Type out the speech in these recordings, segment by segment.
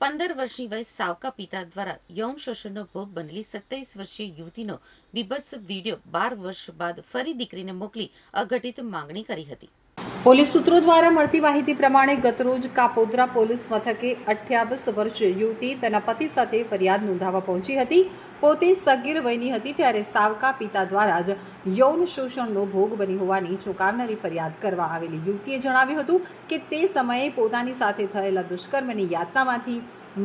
પંદર વર્ષની વય સાવકા પિતા દ્વારા યૌન શોષણનો ભોગ બનેલી સત્યાવીસ વર્ષીય યુવતીનો બીભત્સ વીડિયો બાર વર્ષ બાદ ફરી દીકરીને મોકલી અઘટિત માંગણી કરી હતી. પોલીસ સૂત્રો દ્વારા મળતી માહિતી પ્રમાણે ગતરોજ કાપોદ્રા પોલીસ મથકે અઠ્યાવીસ વર્ષીય યુવતી તેના પતિ સાથે ફરિયાદ નોંધાવવા પહોંચી હતી. પોતે સગીર વયની હતી ત્યારે સાવકા પિતા દ્વારા જ યૌન શોષણનો ભોગ બની હોવાની ચોંકાવનારી ફરિયાદ કરવા આવેલી યુવતીએ જણાવ્યું હતું કે તે સમયે પોતાની સાથે થયેલા દુષ્કર્મની યાતનામાંથી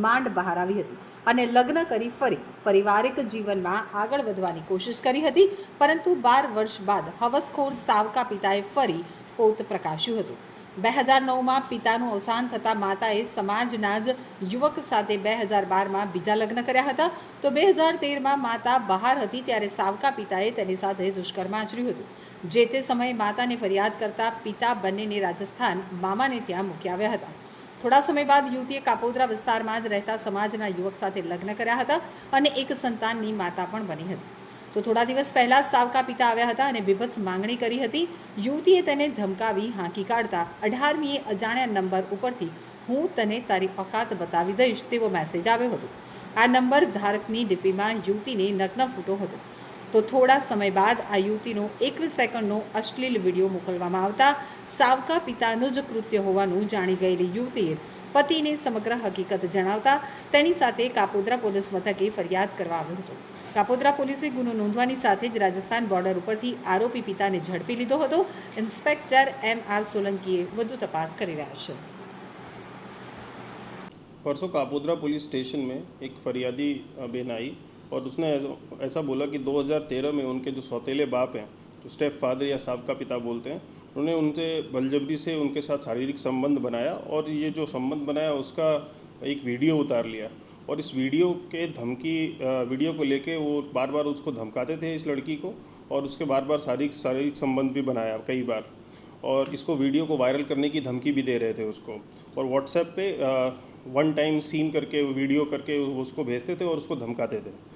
માંડ બહાર આવી હતી અને લગ્ન કરી ફરી પારિવારિક જીવનમાં આગળ વધવાની કોશિશ કરી હતી. પરંતુ બાર વર્ષ બાદ હવસખોર સાવકા પિતાએ ફરી પોત પ્રકાશ્યું હતું. બે હજાર નવમાં પિતાનું અવસાન થતાં માતાએ સમાજના જ યુવક સાથે બે હજાર બારમાં બીજા લગ્ન કર્યા હતા. તો બે હજાર તેરમાં માતા બહાર હતી ત્યારે સાવકા પિતાએ તેની સાથે દુષ્કર્મ આચર્યું હતું. જે તે સમયે માતાને ફરિયાદ કરતા પિતા બંનેને રાજસ્થાન મામાને ત્યાં મૂકી આવ્યા હતા. થોડા સમય બાદ યુવતીએ કાપોદરા વિસ્તારમાં જ રહેતા સમાજના યુવક સાથે લગ્ન કર્યા હતા અને એક સંતાનની માતા પણ બની હતી. તો થોડા દિવસ પહેલા જ સાવકા પિતા આવ્યા હતા અને બીભત્સ માંગણી કરી હતી. યુવતીએ તેને ધમકાવી, હાંકી કાઢતા અઢારમીએ અજાણ્યા નંબર ઉપરથી હું તને તારી ઓકાત બતાવી દઈશ તેવો મેસેજ આવ્યો હતો. આ નંબર ધારકની ડીપીમાં યુવતીને નગ્ન ફૂટો હતો. તો થોડા સમય બાદ આ યુવતીનો એકવીસ સેકન્ડનો અશ્લીલ વીડિયો મોકલવામાં આવતા સાવકા પિતાનું જ કૃત્ય હોવાનું જાણી ગયેલી યુવતીએ પતિને સમગ્ર હકીકત જણાવતા તેની સાથે કાપોદ્રા પોલીસ મથકે ફરિયાદ કરવા આવ્યો હતો. કાપોદ્રા પોલીસે ગુનો નોંધવાની સાથે જ રાજસ્થાન બોર્ડર ઉપરથી આરોપી પિતાને ઝડપી લીધો હતો. ઇન્સ્પેક્ટર એમ આર સોલંકીએ વધુ તપાસ કરી રહ્યા છે. પરસો કાપોદ્રા પોલીસ સ્ટેશન મેં એક ફરિયાદી બેન આવી और उसने ऐसा- बोला कि 2013 में उनके जो सौतेले बाप हैं, जो स्टेप फादर या साहब का पिता बोलते हैं, उन्होंने उनसे बलजबरी से उनके साथ शारीरिक संबंध बनाया और ये जो संबंध बनाया उसका एक वीडियो उतार लिया। और इस वीडियो के धमकी वीडियो को लेके वो बार बार उसको धमकाते थे इस लड़की को और उसके बार बार शारीरिक शारीरिक संबंध भी बनाया कई बार। और इसको वीडियो को वायरल करने की धमकी भी दे रहे थे उसको। और व्हाट्सएप पे वन टाइम सीन करके वीडियो करके उसको भेजते थे और उसको धमकाते थे।